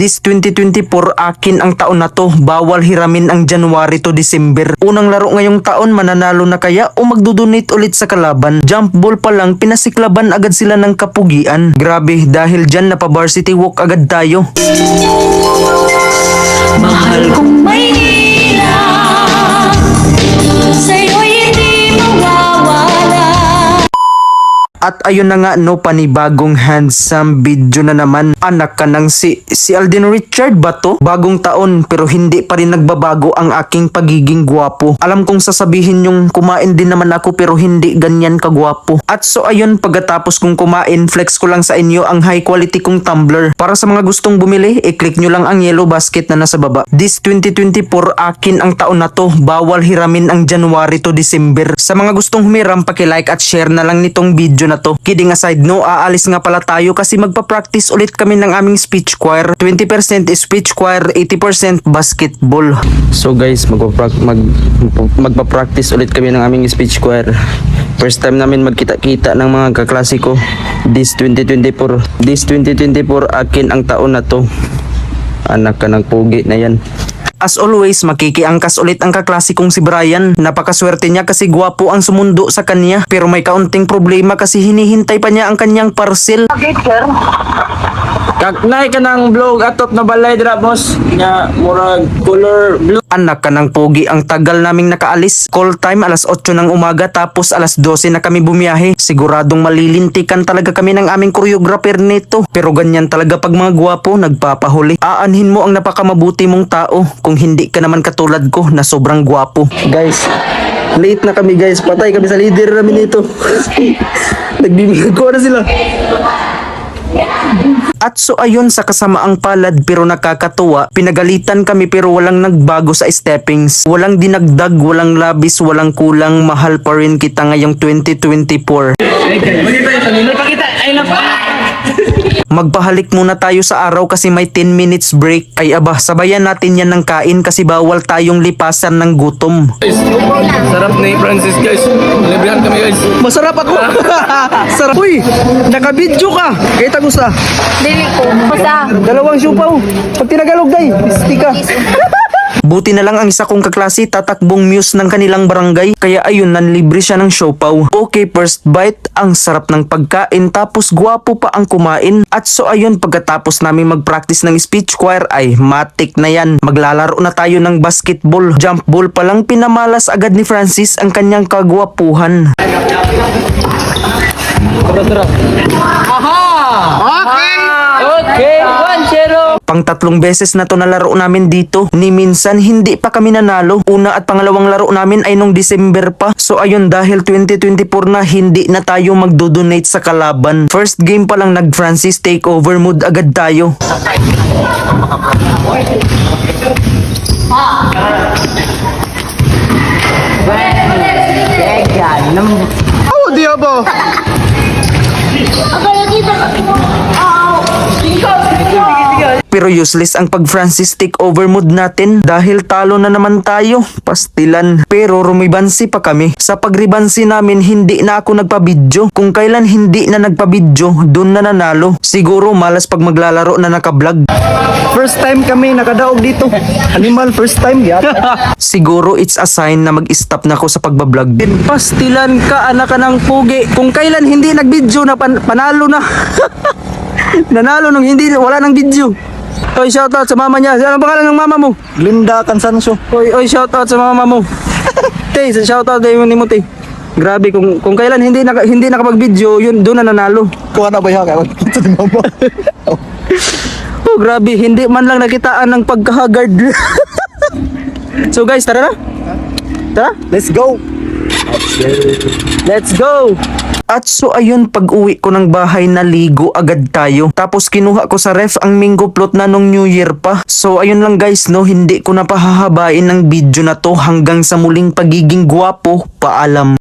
This 2024 akin ang taon na to. Bawal hiramin ang January to December. Unang laro ngayong taon mananalo na kaya o magdodonate ulit sa kalaban. Jump ball pa lang pinasiklaban agad sila ng kapugian. Grabe dahil dyan napavarsity walk agad tayo. Mahal kong At ayun na nga no panibagong handsome video na naman anak ka ng si si Alden Richard ba to? Bagong taon pero hindi pa rin nagbabago ang aking pagiging gwapo. Alam kong sasabihin yung kumain din naman ako pero hindi ganyan kagwapo. At so ayun pagkatapos kong kumain flex ko lang sa inyo ang high quality kong tumbler. Para sa mga gustong bumili i-click nyo lang ang yellow basket na nasa baba. This 2024 akin ang taon na to. Bawal hiramin ang January to December. Sa mga gustong humiram paki-like at share na lang nitong video na to. Kidding aside no, aalis nga pala tayo kasi magpa-practice ulit kami ng aming speech choir. 20% is speech choir, 80% basketball. So guys, magpa mag magpa-practice ulit kami ng aming speech choir. First time namin magkita-kita ng mga kaklase ko. This 2024, this 2024 akin ang taon na to. Anak ka ng pugi na yan. As always, makikiangkas ulit ang kaklase kong si Brian. Napakaswerte niya kasi gwapo ang sumundo sa kanya. Pero may kaunting problema kasi hinihintay pa niya ang kanyang parcel. Kaknay ka ng vlog atop na balay dira boss nya murag color blue Anak ka ng pogi ang tagal naming nakaalis. Call time alas 8 ng umaga tapos alas 12 na kami bumiyahe. Siguradong malilintikan talaga kami ng aming choreographer nito. Pero ganyan talaga pag mga gwapo nagpapahuli. Aanhin mo ang napakamabuti mong tao kung hindi ka naman katulad ko na sobrang gwapo. Guys, late na kami guys. Patay kami sa leader namin nito. Nagbibigay ko na sila. At so ayun sa kasamaang palad pero nakakatuwa, pinagalitan kami pero walang nagbago sa steppings. Walang dinagdag, walang labis, walang kulang, mahal pa rin kita ngayong 2024. Magpahalik muna tayo sa araw kasi may 10 minutes break. Ay aba, sabayan natin yan ng kain kasi bawal tayong lipasan ng gutom. sarap ni Francis guys librihan kami guys Masarap ako! Sarap! Uy! Nakabidyo ka! Kita sa Dili ko Basta dalawang siupaw. Pag tinagalog day, istika. Buti na lang ang isa kong kaklase tatakbong muse ng kanilang barangay kaya ayun nanlibre siya ng siopaw. Okay first bite, ang sarap ng pagkain tapos gwapo pa ang kumain. At so ayun pagkatapos namin mag-practice ng speech choir ay matik na yan. Maglalaro na tayo ng basketball. Jump ball pa lang pinamalas agad ni Francis ang kanyang kagwapuhan. okay 1-0 Pang tatlong beses na to na laro namin dito. Ni minsan hindi pa kami nanalo. Una at pangalawang laro namin ay nung December pa. So ayun dahil 2024 na hindi na tayo magdodonate sa kalaban. First game pa lang nag Francis takeover mood agad tayo. Pero useless ang pag Francis takeover mood natin dahil talo na naman tayo. Pastilan. Pero rumibansi pa kami. Sa pagribansi namin hindi na ako nagpabidyo. Kung kailan hindi na nagpabidyo, dun na nanalo. Siguro malas pag maglalaro na nakablog. first time kami nakadaog dito animal first time yat Siguro it's a sign na mag-stop na ako sa pagbablog. Pastilan ka anak ka ng pugi. Kung kailan hindi nagbidyo na pan- panalo na. Nanalo nung hindi wala nang video. Oy, shoutout sa mama niya. Ano pangalan ng mama mo? Linda Cansanso Oy, oy, shoutout sa mama mo. Tay, sa shoutout tayo ni mo, tay. Grabe kung kung kailan hindi naka, hindi nakapag-video, yun doon na nanalo. kuha na ba yung ito ni mama Oh, grabe, hindi man lang nakitaan ng pagkahagard. so guys, tara na. Tara. let's go Let's go! At so ayun pag uwi ko ng bahay naligo agad tayo. Tapos kinuha ko sa ref ang mango float na nung New Year pa. So ayun lang guys no, hindi ko na pahahabain ng video na to hanggang sa muling pagiging gwapo. Paalam.